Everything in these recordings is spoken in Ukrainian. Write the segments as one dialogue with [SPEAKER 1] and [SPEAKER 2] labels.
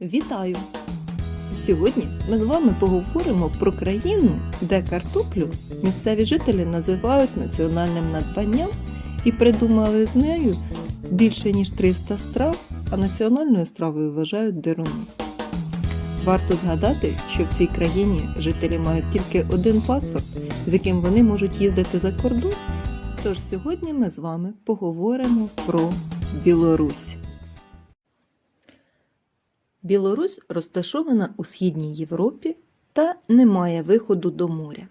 [SPEAKER 1] Вітаю! Сьогодні ми з вами поговоримо про країну, де картоплю місцеві жителі називають національним надбанням і придумали з нею більше ніж 300 страв, а національною стравою вважають дируни. Варто згадати, що в цій країні жителі мають тільки один паспорт, з яким вони можуть їздити за кордон. Тож сьогодні ми з вами поговоримо про Білорусь. Білорусь розташована у східній Європі та не має виходу до моря.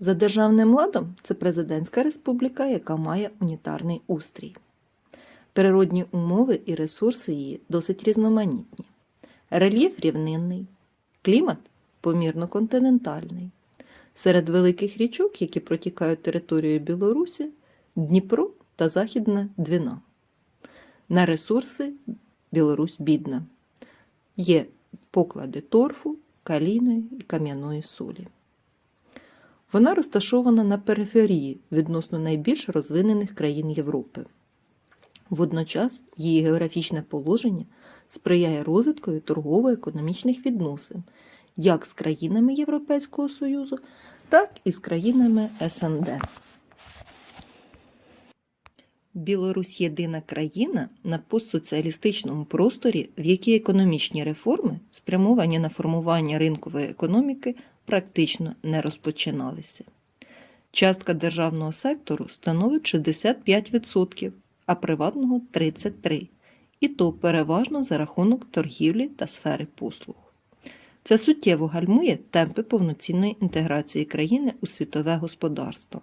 [SPEAKER 1] За державним ладом це президентська республіка, яка має унітарний устрій. Природні умови і ресурси її досить різноманітні. Рельєф рівнинний, клімат помірно континентальний. Серед великих річок, які протікають територією Білорусі, Дніпро та Західна Двіна. На ресурси Білорусь бідна. Є поклади торфу, калійної і кам'яної солі. Вона розташована на периферії відносно найбільш розвинених країн Європи. Водночас її географічне положення сприяє розвиткові торгово-економічних відносин як з країнами Європейського Союзу, так і з країнами СНД. Білорусь єдина країна на постсоціалістичному просторі, в якій економічні реформи, спрямовані на формування ринкової економіки, практично не розпочиналися. Частка державного сектору становить 65%, а приватного 33%, і то переважно за рахунок торгівлі та сфери послуг. Це суттєво гальмує темпи повноцінної інтеграції країни у світове господарство.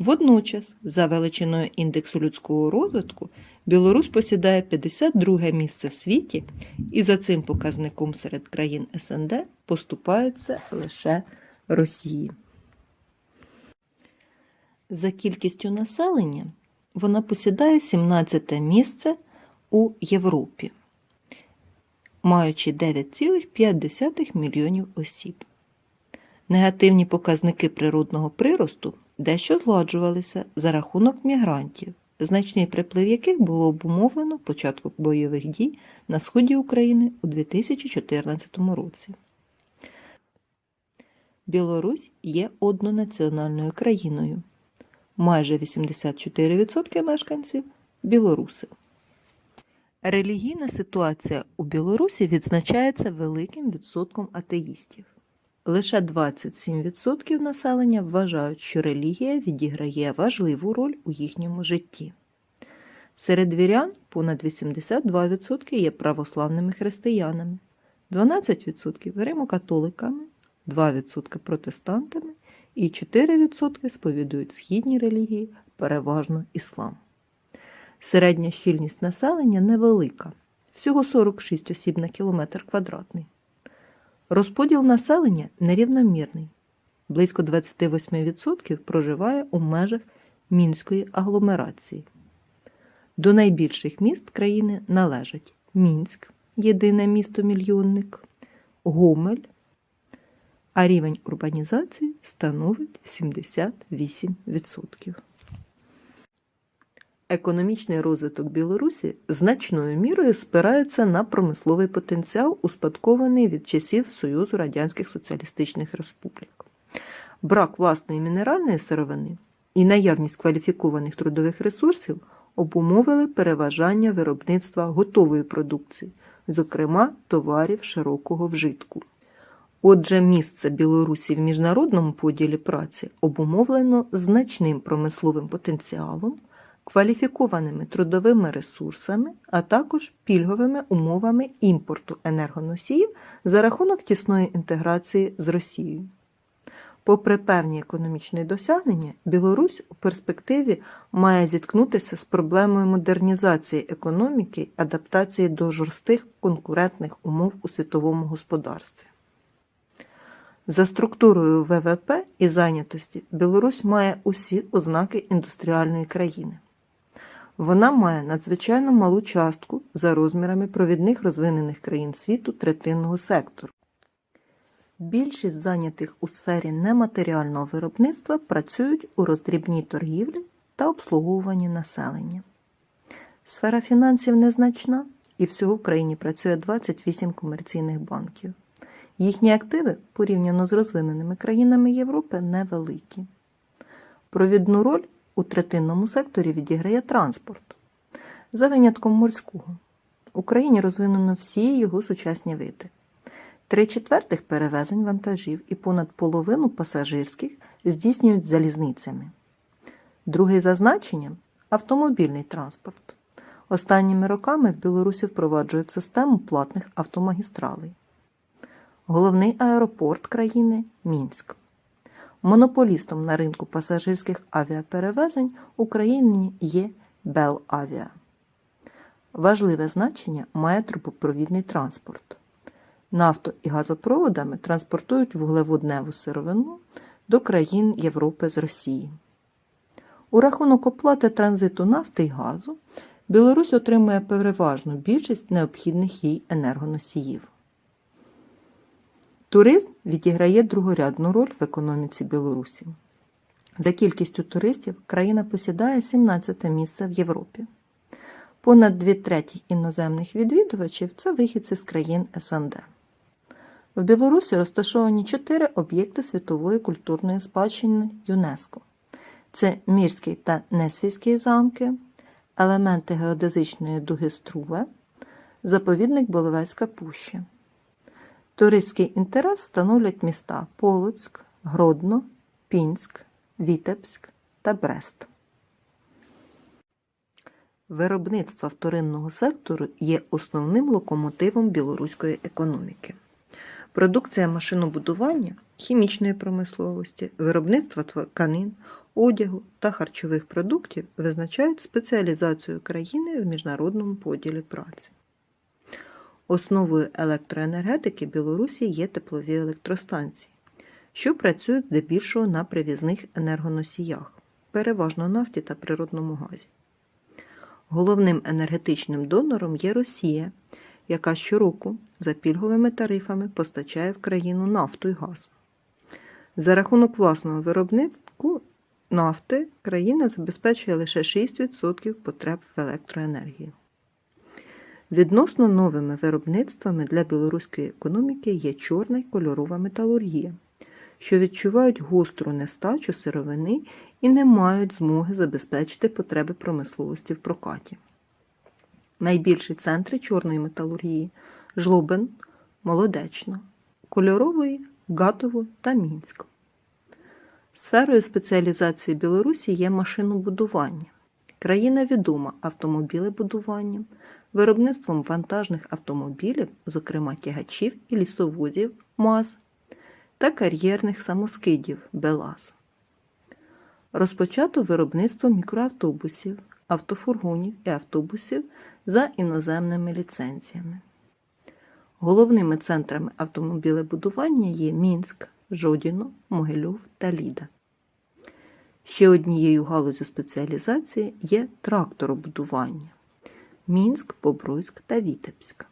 [SPEAKER 1] Водночас, за величиною індексу людського розвитку, Білорусь посідає 52 місце в світі, і за цим показником серед країн СНД поступається лише Росії. За кількістю населення вона посідає 17 місце у Європі, маючи 9,5 мільйонів осіб. Негативні показники природного приросту дещо згладжувалися за рахунок мігрантів, значний приплив яких було обумовлено початком бойових дій на сході України у 2014 році. Білорусь є однонаціональною країною. Майже 84% мешканців білоруси. Релігійна ситуація у Білорусі відзначається великим відсотком атеїстів. Лише 27% населення вважають, що релігія відіграє важливу роль у їхньому житті. Серед вірян понад 82% є православними християнами, 12% римокатоликами, 2% протестантами і 4% сповідують східні релігії, переважно іслам. Середня щільність населення невелика, всього 46 осіб на кілометр квадратний. Розподіл населення нерівномірний. Близько 28% проживає у межах мінської агломерації. До найбільших міст країни належать Мінськ, єдине місто-мільйонник, Гомель, а рівень урбанізації становить 78%. Економічний розвиток Білорусі значною мірою спирається на промисловий потенціал, успадкований від часів Союзу Радянських Соціалістичних Республік. Брак власної мінеральної сировини і наявність кваліфікованих трудових ресурсів обумовили переважання виробництва готової продукції, зокрема товарів широкого вжитку. Отже, місце Білорусі в міжнародному поділі праці обумовлено значним промисловим потенціалом кваліфікованими трудовими ресурсами, а також пільговими умовами імпорту енергоносіїв за рахунок тісної інтеграції з Росією. Попри певні економічні досягнення, Білорусь у перспективі має зіткнутися з проблемою модернізації економіки і адаптації до жорстких конкурентних умов у світовому господарстві. За структурою ВВП і зайнятості Білорусь має усі ознаки індустріальної країни. Вона має надзвичайно малу частку за розмірами провідних розвинених країн світу третинного сектору. Більшість зайнятих у сфері нематеріального виробництва працюють у роздрібній торгівлі та обслуговуванні населення. Сфера фінансів незначна і всього в країні працює 28 комерційних банків. Їхні активи, порівняно з розвиненими країнами Європи, невеликі. Провідну роль у третинному секторі відіграє транспорт, за винятком морського. Україні розвинено всі його сучасні види. Три четвертих перевезень вантажів і понад половину пасажирських здійснюють залізницями. Другий за значенням автомобільний транспорт. Останніми роками в Білорусі впроваджують систему платних автомагістралей. Головний аеропорт країни Мінськ. Монополістом на ринку пасажирських авіаперевезень України є Белавіа. Важливе значення має трубопровідний транспорт. Нафто і газопроводами транспортують вуглеводневу сировину до країн Європи з Росії. У рахунок оплати транзиту нафти і газу Білорусь отримує переважну більшість необхідних їй енергоносіїв. Туризм відіграє другорядну роль в економіці Білорусі. За кількістю туристів країна посідає 17 місце в Європі. Понад дві треті іноземних відвідувачів це вихідці з країн СНД. В Білорусі розташовані чотири об'єкти світової культурної спадщини ЮНЕСКО. Це Мірський та Несвійський замки, елементи геодезичної дуги Струве, заповідник Боловецька пуща. Туристський інтерес становлять міста Полоцьк, Гродно, Пінськ, Вітебськ та Брест. Виробництво вторинного сектору є основним локомотивом білоруської економіки. Продукція машинобудування, хімічної промисловості, виробництва тканин, одягу та харчових продуктів визначають спеціалізацію країни в міжнародному поділі праці. Основою електроенергетики Білорусі є теплові електростанції, що працюють здебільшого на привізних енергоносіях, переважно нафті та природному газі. Головним енергетичним донором є Росія, яка щороку за пільговими тарифами постачає в країну нафту і газ. За рахунок власного виробництва нафти країна забезпечує лише 6% потреб в електроенергії. Відносно новими виробництвами для білоруської економіки є чорна й кольорова металургія, що відчувають гостру нестачу сировини і не мають змоги забезпечити потреби промисловості в прокаті. Найбільші центри чорної металургії Жлобин, Молодечно, Кольорової, Гатово та Мінськ. Сферою спеціалізації Білорусі є машинобудування. Країна відома автомобілебудуванням, виробництвом вантажних автомобілів, зокрема тягачів і лісовозів МАЗ та кар'єрних самоскидів БелАЗ. Розпочато виробництво мікроавтобусів, автофургонів і автобусів за іноземними ліцензіями. Головними центрами автомобілебудування є Мінськ, Жодіно, Могильов та Ліда. Ще однією галузю спеціалізації є тракторобудування Мінськ, Бобруйськ та Вітебськ.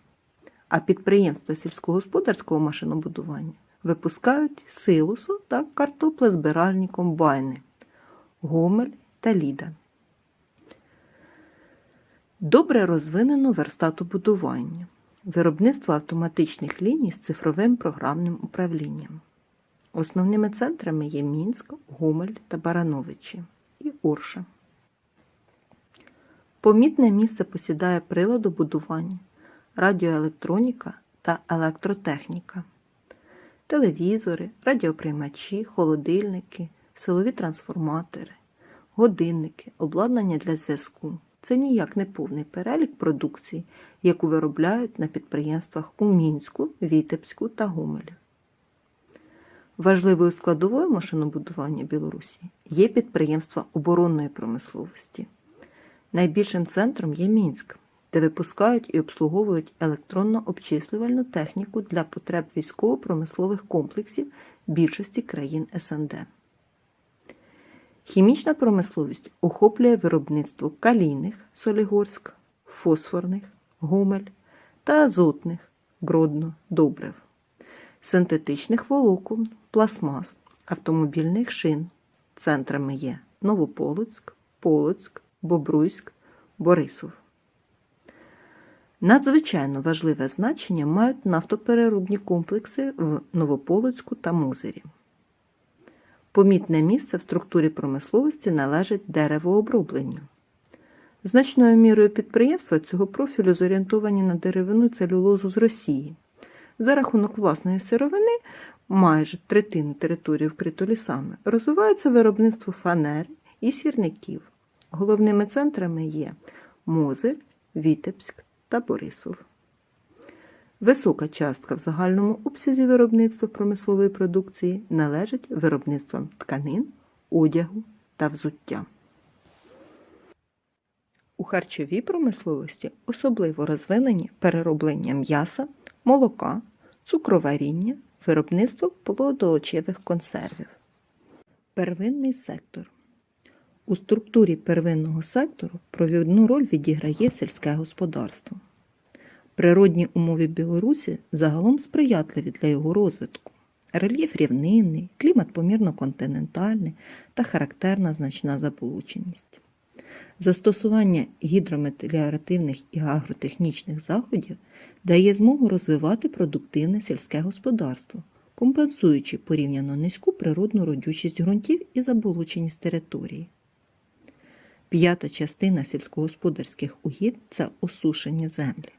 [SPEAKER 1] А підприємства сільськогосподарського машинобудування випускають силосу та картоплезбиральні комбайни Гомель та Ліда. Добре розвинено верстатобудування, виробництво автоматичних ліній з цифровим програмним управлінням. Основними центрами є Мінськ, Гомель та Барановичі і Орша. Помітне місце посідає приладобудування, радіоелектроніка та електротехніка, телевізори, радіоприймачі, холодильники, силові трансформатори, годинники, обладнання для зв'язку. Це ніяк не повний перелік продукції, яку виробляють на підприємствах у Мінську, Вітебську та Гомелі. Важливою складовою машинобудування Білорусі є підприємства оборонної промисловості. Найбільшим центром є Мінськ, де випускають і обслуговують електронно-обчислювальну техніку для потреб військово-промислових комплексів більшості країн СНД. Хімічна промисловість охоплює виробництво калійних Солігорськ, фосфорних Гомель та азотних Гродно добрив, синтетичних волокон, пластмас, автомобільних шин. Центрами є Новополоцьк, Полоцьк, Бобруйськ, Борисов. Надзвичайно важливе значення мають нафтопереробні комплекси в Новополоцьку та Мозирі. Помітне місце в структурі промисловості належить деревообробленню. Значною мірою підприємства цього профілю зорієнтовані на деревину целюлозу з Росії. За рахунок власної сировини, майже третину території вкрито лісами, розвивається виробництво фанери і сірників. Головними центрами є Мозир, Вітебськ та Борисов. Висока частка в загальному обсязі виробництва промислової продукції належить виробництвам тканин, одягу та взуття. У харчовій промисловості особливо розвинені перероблення м'яса, молока, цукроваріння, виробництво плодоочевих консервів. Первинний сектор. У структурі первинного сектору провідну роль відіграє сільське господарство. Природні умови Білорусі загалом сприятливі для його розвитку. Рельєф рівнинний, клімат помірно континентальний та характерна значна заболоченість. Застосування гідромеліоративних і агротехнічних заходів дає змогу розвивати продуктивне сільське господарство, компенсуючи порівняно низьку природну родючість ґрунтів і заболоченість території. П'ята частина сільськогосподарських угідь це осушені землі.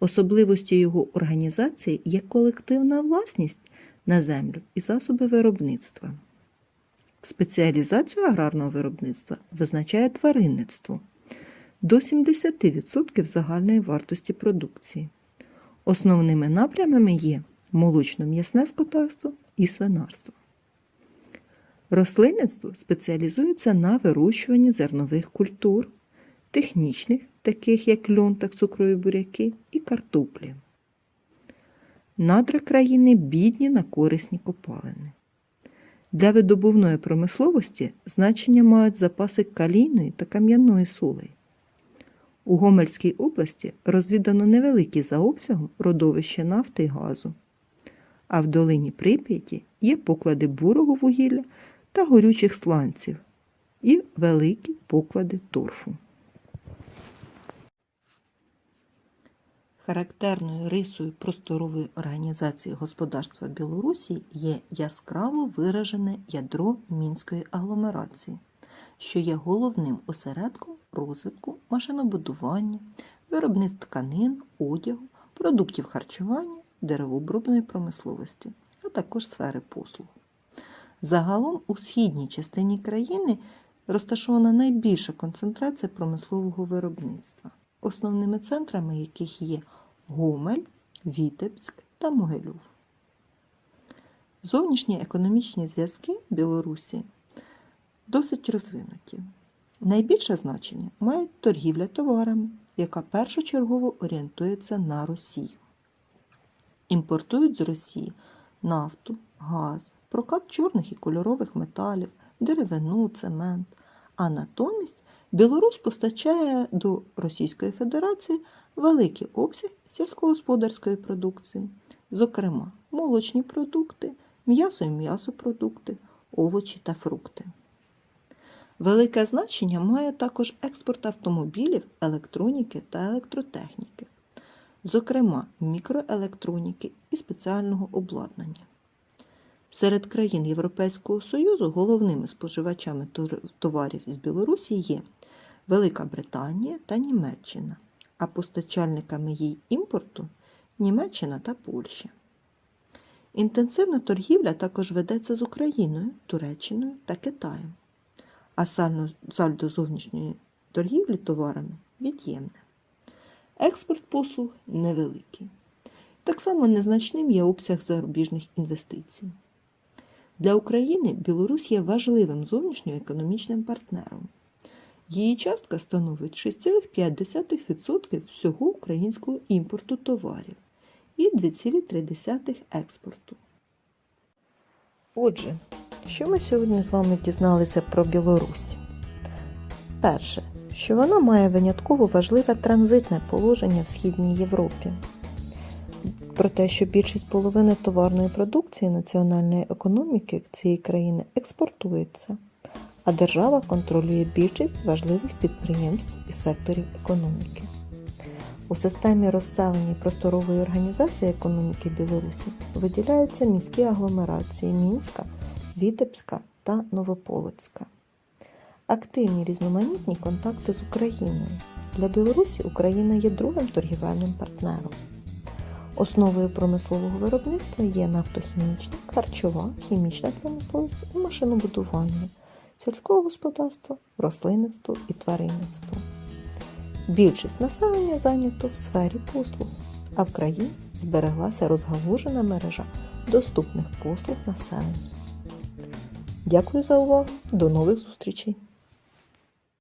[SPEAKER 1] Особливостю його організації є колективна власність на землю і засоби виробництва. Спеціалізацію аграрного виробництва визначає тваринництво до 70% загальної вартості продукції. Основними напрямами є молочно-м'ясне скотарство і свинарство. Рослинництво спеціалізується на вирощуванні зернових культур, технічних, таких як льон та цукрові буряки, і картоплі. Надра країни бідні на корисні копалини. Для видобувної промисловості значення мають запаси калійної та кам'яної солей. У Гомельській області розвідано невеликі за обсягом родовища нафти і газу, а в долині Прип'яті є поклади бурого вугілля та горючих сланців і великі поклади торфу. Характерною рисою просторової організації господарства Білорусі є яскраво виражене ядро мінської агломерації, що є головним осередком розвитку машинобудування, виробництв тканин, одягу, продуктів харчування, деревообробної промисловості, а також сфери послуг. Загалом у східній частині країни розташована найбільша концентрація промислового виробництва, основними центрами яких є Гомель, Вітебськ та Могилів. Зовнішні економічні зв'язки Білорусі досить розвинуті. Найбільше значення має торгівля товарами, яка першочергово орієнтується на Росію. Імпортують з Росії нафту, газ, прокат чорних і кольорових металів, деревину, цемент. А натомість Білорусь постачає до Російської Федерації великий обсяг сільськогосподарської продукції, зокрема молочні продукти, м'ясо і м'ясопродукти, овочі та фрукти. Велике значення має також експорт автомобілів, електроніки та електротехніки, зокрема мікроелектроніки і спеціального обладнання. Серед країн Європейського Союзу головними споживачами товарів із Білорусі є Велика Британія та Німеччина, а постачальниками їй імпорту Німеччина та Польща. Інтенсивна торгівля також ведеться з Україною, Туреччиною та Китаєм, а сальдо зовнішньої торгівлі товарами від'ємне. Експорт послуг невеликий. Так само незначним є обсяг зарубіжних інвестицій. Для України Білорусь є важливим зовнішньоекономічним партнером. Її частка становить 6,5% всього українського імпорту товарів і 2,3 експорту. Отже, що ми сьогодні з вами дізналися про Білорусь? Перше, що вона має винятково важливе транзитне положення в Східній Європі. Про те, що більшість половини товарної продукції національної економіки цієї країни експортується а держава контролює більшість важливих підприємств і секторів економіки. У системі розселення просторової організації економіки Білорусі виділяються міські агломерації Мінська, Вітебська та Новополоцька. Активні різноманітні контакти з Україною. Для Білорусі Україна є другим торгівельним партнером. Основою промислового виробництва є нафтохімічна, харчова, хімічна промисловість і машинобудування, сільське господарство, рослинництво і тваринництво. Більшість населення зайнято в сфері послуг, а в країні збереглася розгалужена мережа доступних послуг населенню. Дякую за увагу. До нових зустрічей!